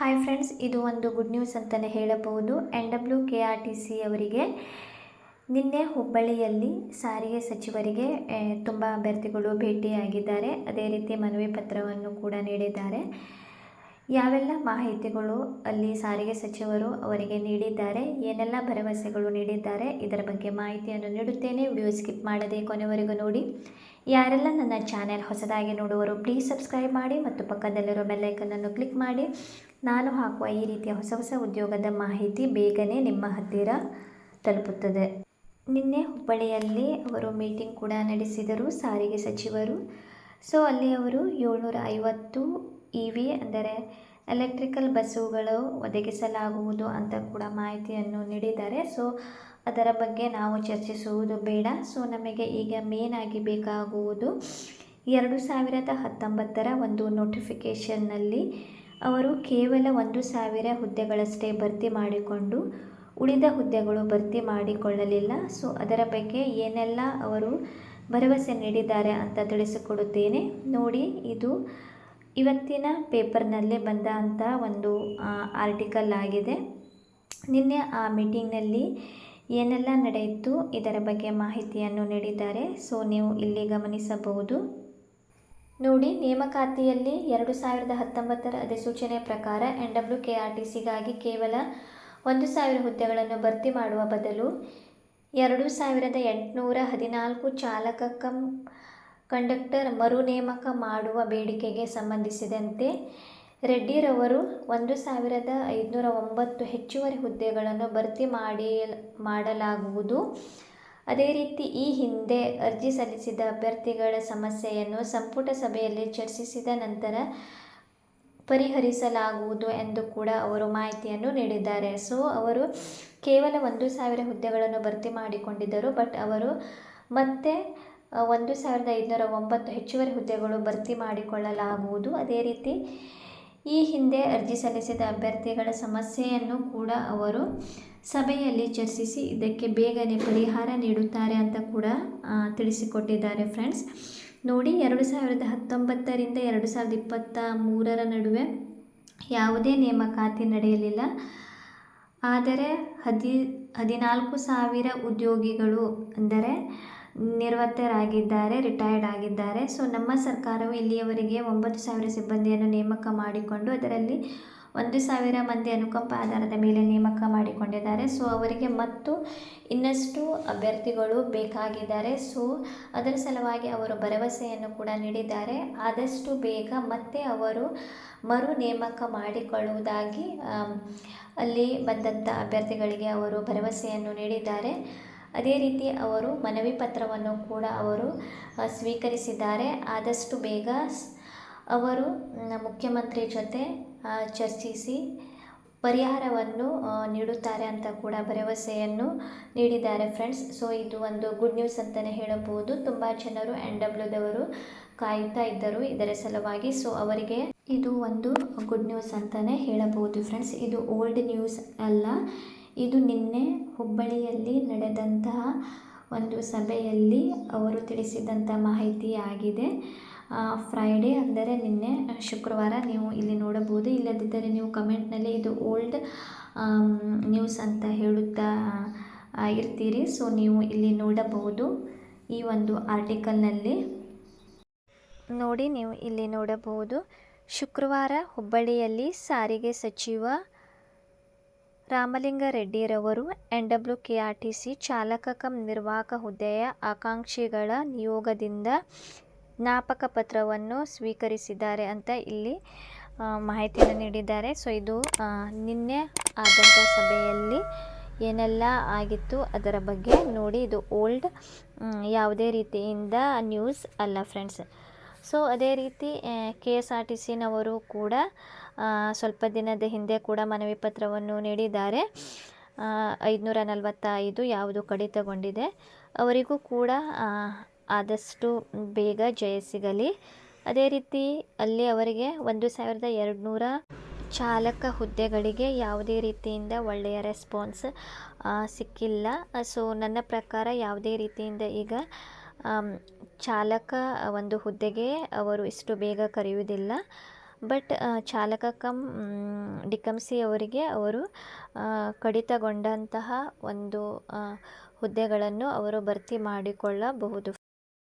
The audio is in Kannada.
ಹಾಯ್ ಫ್ರೆಂಡ್ಸ್ ಇದು ಒಂದು ಗುಡ್ ನ್ಯೂಸ್ ಅಂತಲೇ ಹೇಳಬಹುದು. N W K R T C ಅವರಿಗೆ ನಿನ್ನೆ ಹುಬ್ಬಳ್ಳಿಯಲ್ಲಿ ಸಾರಿಗೆ ಸಚಿವರಿಗೆ ತುಂಬ ಅಭ್ಯರ್ಥಿಗಳು ಭೇಟಿಯಾಗಿದ್ದಾರೆ. ಅದೇ ರೀತಿ ಮನವಿ ಪತ್ರವನ್ನು ಕೂಡ ನೀಡಿದ್ದಾರೆ. ಯಾವೆಲ್ಲ ಮಾಹಿತಿಗಳು ಅಲ್ಲಿ ಸಾರಿಗೆ ಸಚಿವರು ಅವರಿಗೆ ನೀಡಿದ್ದಾರೆ, ಏನೆಲ್ಲ ಭರವಸೆಗಳು ನೀಡಿದ್ದಾರೆ, ಇದರ ಬಗ್ಗೆ ಮಾಹಿತಿಯನ್ನು ನೀಡುತ್ತೇನೆ. ವಿಡಿಯೋ ಸ್ಕಿಪ್ ಮಾಡದೆ ಕೊನೆವರೆಗೂ ನೋಡಿ. ಯಾರೆಲ್ಲ ನನ್ನ ಚಾನೆಲ್ ಹೊಸದಾಗಿ ನೋಡುವರು ಪ್ಲೀಸ್ ಸಬ್ಸ್ಕ್ರೈಬ್ ಮಾಡಿ ಮತ್ತು ಪಕ್ಕದಲ್ಲಿರೋ ಬೆಲ್ಲೈಕನನ್ನು ಕ್ಲಿಕ್ ಮಾಡಿ. ನಾನು ಹಾಕುವ ಈ ರೀತಿಯ ಹೊಸ ಹೊಸ ಉದ್ಯೋಗದ ಮಾಹಿತಿ ಬೇಗನೆ ನಿಮ್ಮ ಹತ್ತಿರ ತಲುಪುತ್ತದೆ. ನಿನ್ನೆ ಹುಬ್ಬಳ್ಳಿಯಲ್ಲಿ ಅವರು ಮೀಟಿಂಗ್ ಕೂಡ ನಡೆಸಿದರು, ಸಾರಿಗೆ ಸಚಿವರು. ಸೊ ಅಲ್ಲಿ ಅವರು ಏಳ್ನೂರ ಐವತ್ತು ಇ ಅಂದರೆ ಎಲೆಕ್ಟ್ರಿಕಲ್ ಬಸ್ಸುಗಳು ಒದಗಿಸಲಾಗುವುದು ಅಂತ ಕೂಡ ಮಾಹಿತಿಯನ್ನು ನೀಡಿದ್ದಾರೆ. ಸೊ, ಅದರ ಬಗ್ಗೆ ನಾವು ಚರ್ಚಿಸುವುದು ಬೇಡ. ಸೊ, ನಮಗೆ ಈಗ ಮೇನ್ ಆಗಿ ಬೇಕಾಗುವುದು ಎರಡು ಸಾವಿರದ ಹತ್ತೊಂಬತ್ತರ ಒಂದು ನೋಟಿಫಿಕೇಷನ್ನಲ್ಲಿ ಅವರು ಕೇವಲ ಒಂದು ಸಾವಿರ ಹುದ್ದೆಗಳಷ್ಟೇ ಭರ್ತಿ ಮಾಡಿಕೊಂಡು ಉಳಿದ ಹುದ್ದೆಗಳು ಭರ್ತಿ ಮಾಡಿಕೊಳ್ಳಲಿಲ್ಲ. ಸೊ, ಅದರ ಬಗ್ಗೆ ಏನೆಲ್ಲ ಅವರು ಭರವಸೆ ನೀಡಿದ್ದಾರೆ ಅಂತ ತಿಳಿಸಿಕೊಡುತ್ತೇನೆ. ನೋಡಿ, ಇದು ಇವತ್ತಿನ ಪೇಪರ್ನಲ್ಲೇ ಬಂದ ಅಂಥ ಒಂದು ಆರ್ಟಿಕಲ್ ಆಗಿದೆ. ನಿನ್ನೆ ಆ ಮೀಟಿಂಗ್ನಲ್ಲಿ ಏನೆಲ್ಲ ನಡೆಯಿತು, ಇದರ ಬಗ್ಗೆ ಮಾಹಿತಿಯನ್ನು ನೀಡಿದ್ದಾರೆ. ಸೊ, ನೀವು ಇಲ್ಲಿ ಗಮನಿಸಬಹುದು. ನೋಡಿ, ನೇಮಕಾತಿಯಲ್ಲಿ ಎರಡು ಸಾವಿರದ ಹತ್ತೊಂಬತ್ತರ ಅಧಿಸೂಚನೆ ಪ್ರಕಾರ N W K R T ಸಿಗಾಗಿ ಕೇವಲ ಒಂದು ಸಾವಿರ ಹುದ್ದೆಗಳನ್ನು ಭರ್ತಿ ಮಾಡುವ ಬದಲು ಎರಡು ಸಾವಿರದ ಎಂಟುನೂರ ಹದಿನಾಲ್ಕು ಚಾಲಕ ಕಂ ಕಂಡಕ್ಟರ್ ಮರು ನೇಮಕ ಮಾಡುವ ಬೇಡಿಕೆಗೆ ಸಂಬಂಧಿಸಿದಂತೆ ರೆಡ್ಡಿರವರು ಒಂದು ಸಾವಿರದ ಐದುನೂರ ಒಂಬತ್ತು ಹೆಚ್ಚುವರಿ ಹುದ್ದೆಗಳನ್ನು ಭರ್ತಿ ಮಾಡಿ ಮಾಡಲಾಗುವುದು. ಅದೇ ರೀತಿ ಈ ಹಿಂದೆ ಅರ್ಜಿ ಸಲ್ಲಿಸಿದ ಅಭ್ಯರ್ಥಿಗಳ ಸಮಸ್ಯೆಯನ್ನು ಸಂಪುಟ ಸಭೆಯಲ್ಲಿ ಚರ್ಚಿಸಿದ ನಂತರ ಪರಿಹರಿಸಲಾಗುವುದು ಎಂದು ಕೂಡ ಅವರು ಮಾಹಿತಿಯನ್ನು ನೀಡಿದ್ದಾರೆ. ಸೊ, ಅವರು ಕೇವಲ ಒಂದು ಸಾವಿರ ಹುದ್ದೆಗಳನ್ನು ಭರ್ತಿ ಮಾಡಿಕೊಂಡಿದ್ದರು, ಬಟ್ ಅವರು ಮತ್ತೆ ಒಂದು ಸಾವಿರದ ಐದುನೂರ ಒಂಬತ್ತು ಹೆಚ್ಚುವರಿ ಹುದ್ದೆಗಳು ಭರ್ತಿ ಮಾಡಿಕೊಳ್ಳಲಾಗುವುದು. ಅದೇ ರೀತಿ ಈ ಹಿಂದೆ ಅರ್ಜಿ ಸಲ್ಲಿಸಿದ ಅಭ್ಯರ್ಥಿಗಳ ಸಮಸ್ಯೆಯನ್ನು ಕೂಡ ಅವರು ಸಭೆಯಲ್ಲಿ ಚರ್ಚಿಸಿ ಇದಕ್ಕೆ ಬೇಗನೆ ಪರಿಹಾರ ನೀಡುತ್ತಾರೆ ಅಂತ ಕೂಡ ತಿಳಿಸಿಕೊಟ್ಟಿದ್ದಾರೆ ಫ್ರೆಂಡ್ಸ್. ನೋಡಿ, ಎರಡು ಸಾವಿರದ ಹತ್ತೊಂಬತ್ತರಿಂದ ಎರಡು ಸಾವಿರದ ಇಪ್ಪತ್ತ ಮೂರರ ನಡುವೆ ಯಾವುದೇ ನೇಮಕಾತಿ ನಡೆಯಲಿಲ್ಲ. ಆದರೆ ಹದಿ, ಹದಿನಾಲ್ಕು ಸಾವಿರ ಉದ್ಯೋಗಿಗಳು ಅಂದರೆ ನಿವೃತ್ತರಾಗಿದ್ದಾರೆ ರಿಟೈರ್ಡ್ ಆಗಿದ್ದಾರೆ. ಸೊ ನಮ್ಮ ಸರ್ಕಾರವು ಇಲ್ಲಿಯವರೆಗೆ ಒಂಬತ್ತು ಸಾವಿರ ಸಿಬ್ಬಂದಿಯನ್ನು ನೇಮಕ ಮಾಡಿಕೊಂಡು, ಅದರಲ್ಲಿ ಒಂದು ಸಾವಿರ ಮಂದಿ ಅನುಕಂಪ ಆಧಾರದ ಮೇಲೆ ನೇಮಕ ಮಾಡಿಕೊಂಡಿದ್ದಾರೆ. ಸೊ ಅವರಿಗೆ ಮತ್ತು ಇನ್ನಷ್ಟು ಅಭ್ಯರ್ಥಿಗಳು ಬೇಕಾಗಿದ್ದಾರೆ. ಸೊ ಅದರ ಸಲುವಾಗಿ ಅವರು ಭರವಸೆಯನ್ನು ಕೂಡ ನೀಡಿದ್ದಾರೆ. ಆದಷ್ಟು ಬೇಗ ಮತ್ತೆ ಅವರು ಮರು ನೇಮಕ ಮಾಡಿಕೊಳ್ಳುವುದಾಗಿ ಅಲ್ಲಿ ಬಂದಂಥ ಅಭ್ಯರ್ಥಿಗಳಿಗೆ ಅವರು ಭರವಸೆಯನ್ನು ನೀಡಿದ್ದಾರೆ. ಅದೇ ರೀತಿ ಅವರು ಮನವಿ ಪತ್ರವನ್ನು ಕೂಡ ಅವರು ಸ್ವೀಕರಿಸಿದ್ದಾರೆ. ಆದಷ್ಟು ಬೇಗ ಅವರು ಮುಖ್ಯಮಂತ್ರಿ ಜೊತೆ ಚರ್ಚಿಸಿ ಪರಿಹಾರವನ್ನು ನೀಡುತ್ತಾರೆ ಅಂತ ಕೂಡ ಭರವಸೆಯನ್ನು ನೀಡಿದ್ದಾರೆ ಫ್ರೆಂಡ್ಸ್. ಸೊ, ಇದು ಒಂದು ಗುಡ್ ನ್ಯೂಸ್ ಅಂತಲೇ ಹೇಳಬಹುದು. ತುಂಬ ಜನರು ಎನ್ ಡಬ್ಲ್ಯೂದವರು ಕಾಯುತ್ತಾ ಇದ್ದರು ಇದರ ಸಲುವಾಗಿ. ಸೊ, ಅವರಿಗೆ ಇದು ಒಂದು ಗುಡ್ ನ್ಯೂಸ್ ಅಂತಲೇ ಹೇಳಬಹುದು ಫ್ರೆಂಡ್ಸ್. ಇದು ಓಲ್ಡ್ ನ್ಯೂಸ್ ಅಲ್ಲ. ಇದು ನಿನ್ನೆ ಹುಬ್ಬಳ್ಳಿಯಲ್ಲಿ ನಡೆದಂತಹ ಒಂದು ಸಭೆಯಲ್ಲಿ ಅವರು ತಿಳಿಸಿದಂಥ ಮಾಹಿತಿ ಆಗಿದೆ. ಫ್ರೈಡೇ ಅಂದರೆ ನಿನ್ನೆ ಶುಕ್ರವಾರ ನೀವು ಇಲ್ಲಿ ನೋಡಬಹುದು. ಇಲ್ಲದಿದ್ದರೆ ನೀವು ಕಮೆಂಟ್ನಲ್ಲಿ ಇದು ಓಲ್ಡ್ ನ್ಯೂಸ್ ಅಂತ ಹೇಳುತ್ತಾ ಇರ್ತೀರಿ. ಸೊ, ನೀವು ಇಲ್ಲಿ ನೋಡಬಹುದು ಈ ಒಂದು ಆರ್ಟಿಕಲ್ನಲ್ಲಿ. ನೋಡಿ, ನೀವು ಇಲ್ಲಿ ನೋಡಬಹುದು. ಶುಕ್ರವಾರ ಹುಬ್ಬಳ್ಳಿಯಲ್ಲಿ ಸಾರಿಗೆ ಸಚಿವ ರಾಮಲಿಂಗಾರೆಡ್ಡಿರವರು N W K R T C ಚಾಲಕ ಕಂ ನಿರ್ವಾಹಕ ಹುದ್ದೆಯ ಆಕಾಂಕ್ಷಿಗಳ ನಿಯೋಗದಿಂದ ಜ್ಞಾಪಕ ಪತ್ರವನ್ನು ಸ್ವೀಕರಿಸಿದ್ದಾರೆ ಅಂತ ಇಲ್ಲಿ ಮಾಹಿತಿಯನ್ನು ನೀಡಿದ್ದಾರೆ. ಸೊ, ಇದು ನಿನ್ನೆ ಆದಂಥ ಸಭೆಯಲ್ಲಿ ಏನೆಲ್ಲ ಆಗಿತ್ತು ಅದರ ಬಗ್ಗೆ ನೋಡಿ. ಇದು ಓಲ್ಡ್ ಯಾವುದೇ ರೀತಿಯಿಂದ ನ್ಯೂಸ್ ಅಲ್ಲ, ಫ್ರೆಂಡ್ಸ್. ಸೊ ಅದೇ ರೀತಿ ಕೆ ಎಸ್ ಆರ್ ಟಿ ಸಿನವರು ಕೂಡ ಸ್ವಲ್ಪ ದಿನದ ಹಿಂದೆ ಕೂಡ ಮನವಿ ಪತ್ರವನ್ನು ನೀಡಿದ್ದಾರೆ. ಐದುನೂರ ನಲವತ್ತೈದು ಯಾವುದು ಕಡಿತಗೊಂಡಿದೆ ಅವರಿಗೂ ಕೂಡ ಆದಷ್ಟು ಬೇಗ ಜಯ ಸಿಗಲಿ. ಅದೇ ರೀತಿ, ಅಲ್ಲಿ ಅವರಿಗೆ ಒಂದು ಸಾವಿರದ ಎರಡು ನೂರ ಚಾಲಕ ಹುದ್ದೆಗಳಿಗೆ ಯಾವುದೇ ರೀತಿಯಿಂದ ಒಳ್ಳೆಯ ರೆಸ್ಪಾನ್ಸ್ ಸಿಕ್ಕಿಲ್ಲ. ಸೊ, ನನ್ನ ಪ್ರಕಾರ ಯಾವುದೇ ರೀತಿಯಿಂದ ಈಗ ಚಾಲಕ ಒಂದು ಹುದ್ದೆಗೆ ಅವರು ಇಷ್ಟು ಬೇಗ ಕರೆಯುವುದಿಲ್ಲ. ಬಟ್ ಚಾಲಕ ಕಮ್ ಡಿಕಮ್ಸಿ ಅವರಿಗೆ ಅವರು ಕಡಿತಗೊಂಡಂತಹ ಒಂದು ಹುದ್ದೆಗಳನ್ನು ಅವರು ಭರ್ತಿ ಮಾಡಿಕೊಳ್ಳಬಹುದು.